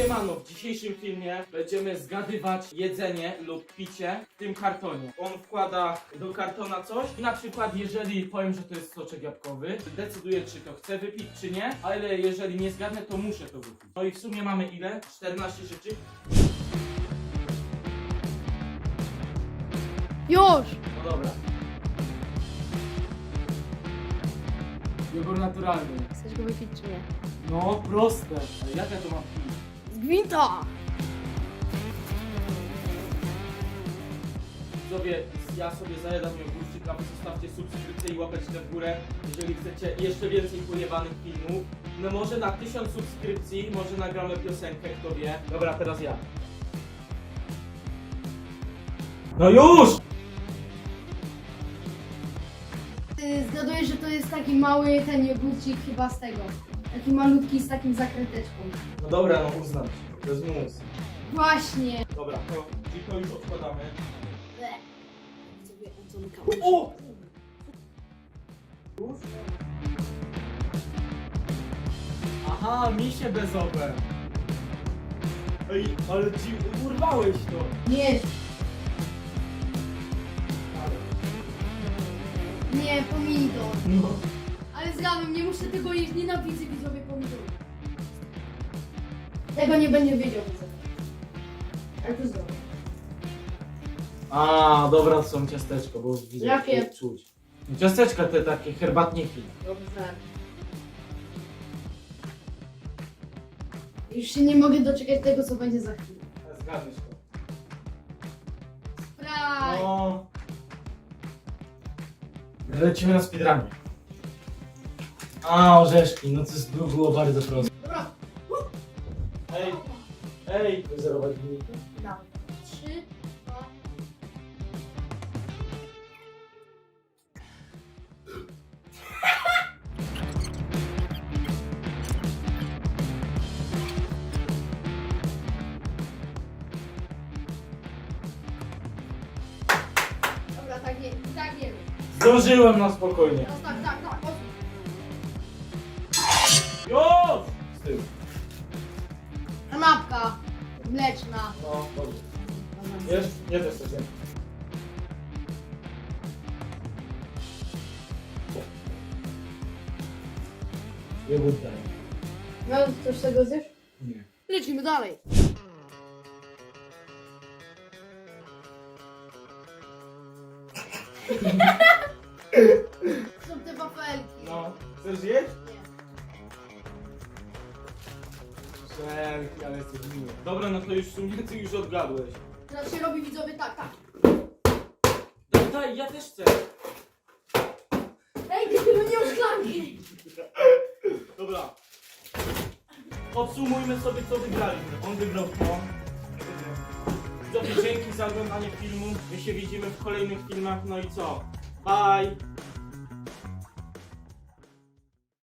Siemano, w dzisiejszym filmie będziemy zgadywać jedzenie lub picie w tym kartonie. On wkłada do kartona coś i na przykład jeżeli powiem, że to jest soczek jabłkowy, decyduję czy to chcę wypić czy nie, ale jeżeli nie zgadnę to muszę to wypić. No i w sumie mamy ile? 14 rzeczy? Już! No dobra. Wybór naturalny. Chcesz go wypić czy nie? No proste. Ale jak ja to mam pić? Gwinta! Widzowie, ja sobie zajadam jogurcik, a wy zostawcie subskrypcję i łapeczkę w górę, jeżeli chcecie jeszcze więcej pojebanych filmów. No może na 1000 subskrypcji, może nagramy piosenkę, kto wie. Dobra, teraz ja. No już! Zgaduję, że to jest taki mały ten jogurcik chyba z tego. Taki malutki z takim zakręteczką. No dobra, no uznam się. To jest mus. Właśnie! Dobra, to, czyli to już odkładamy. O! Już? Aha, misie bezowe. Ej, ale ci urwałeś to. Nie! Nie, pomidor. No. Ale zgadłem, nie muszę tego jeść, nienawidzę widzowie pomidorów. Tego nie będzie wiedział widzowie. Ale to zdrowe. A, dobra, to są ciasteczka, bo widzę, Jakie? że czuć. Ciasteczka te takie, herbatniki. Dobrze. Już się nie mogę doczekać tego, co będzie za chwilę. Zgadniesz to. Sprite! No. Lecimy na speedrunie. A, orzeszki, no to jest, było bardzo proste. Dobra, Ej, ej. Wyzerować wyniki? dawaj. Trzy, dwa, Dobra, tak tak. Zdążyłem na spokojnie. Teraz tak, tak, tak. Już! Z tyłu. Kanapka mleczna. No, dobrze. Wiesz? Nie też coś wiem. Jogurt daję. No, coś z tego zjesz? Nie. Lecimy dalej. Są te wafelki. No, chcesz jeść? Nie. Ale jesteś miły. Dobra, no to już w sumie ty już odgadłeś. Teraz się robi widzowie tak, tak. Daj, daj, ja też chcę. Ej, ty nie masz szklanki. Dobra. Podsumujmy sobie co wygraliśmy. On wygrał to. Widzowie, dzięki za oglądanie filmu. My się widzimy w kolejnych filmach. No i co? Bye!